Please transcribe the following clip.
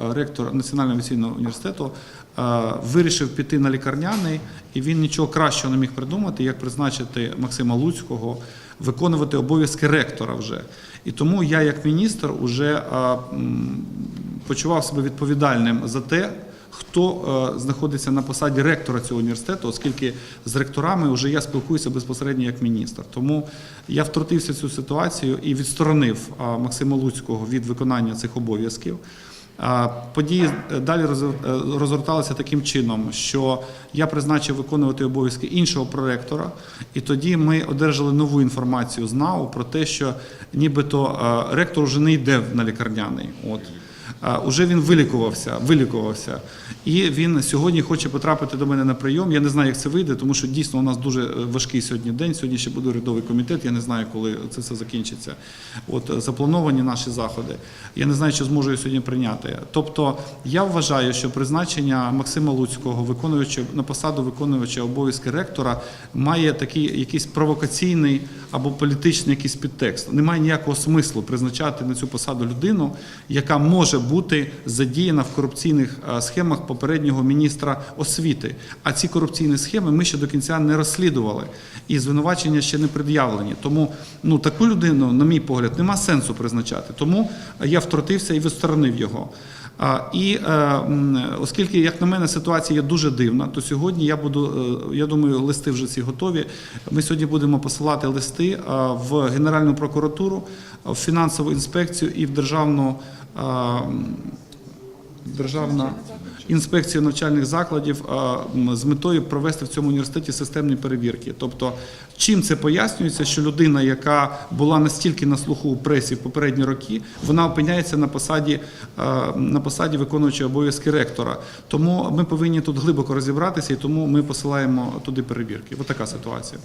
Е, Ректор Національного авіаційного університету е, вирішив піти на лікарняний, і він нічого кращого не міг придумати, як призначити Максима Луцького виконувати обов'язки ректора вже. І тому я, як міністр, вже е, почував себе відповідальним за те, хто знаходиться на посаді ректора цього університету, оскільки з ректорами вже я спілкуюся безпосередньо як міністр. Тому я втрутився в цю ситуацію і відсторонив Максима Луцького від виконання цих обов'язків. Події е, далі е, розгорталися таким чином, що я призначив виконувати обов'язки іншого проректора, і тоді ми одержали нову інформацію з НАУ про те, що нібито е, ректор вже не йде на лікарняний. Уже він вилікувався, вилікувався. І він сьогодні хоче потрапити до мене на прийом. Я не знаю, як це вийде, тому що дійсно у нас дуже е, важкий сьогодні день. Сьогодні ще буде урядовий комітет. Я не знаю, коли це все закінчиться. От е, заплановані наші заходи. Я не знаю, чи зможу я сьогодні прийняти. Тобто, я вважаю, що призначення Максима Луцького, виконуючи на посаду виконувача обов'язки ректора, має такий якийсь провокаційний або політичний якийсь підтекст. Немає ніякого смислу призначати на цю посаду людину, яка може бути задіяна в корупційних е, схемах попереднього міністра освіти. А ці корупційні схеми ми ще до кінця не розслідували, і звинувачення ще не пред'явлені. Тому ну таку людину, на мій погляд, нема сенсу призначати. Тому я втрутився і відсторонив його. І е, оскільки, як на мене, ситуація є дуже дивна, то сьогодні я буду, е, я думаю, листи вже всі готові. Ми сьогодні будемо посилати листи е, в Генеральну прокуратуру, в фінансову інспекцію і в державну. Державна інспекція навчальних закладів з метою провести в цьому університеті системні перевірки. Тобто, чим це пояснюється, що людина, яка була настільки на слуху у пресі в попередні роки, вона опиняється на посаді на посаді виконуючого обов'язки ректора. Тому ми повинні тут глибоко розібратися, і тому ми посилаємо туди перевірки. Ось така ситуація.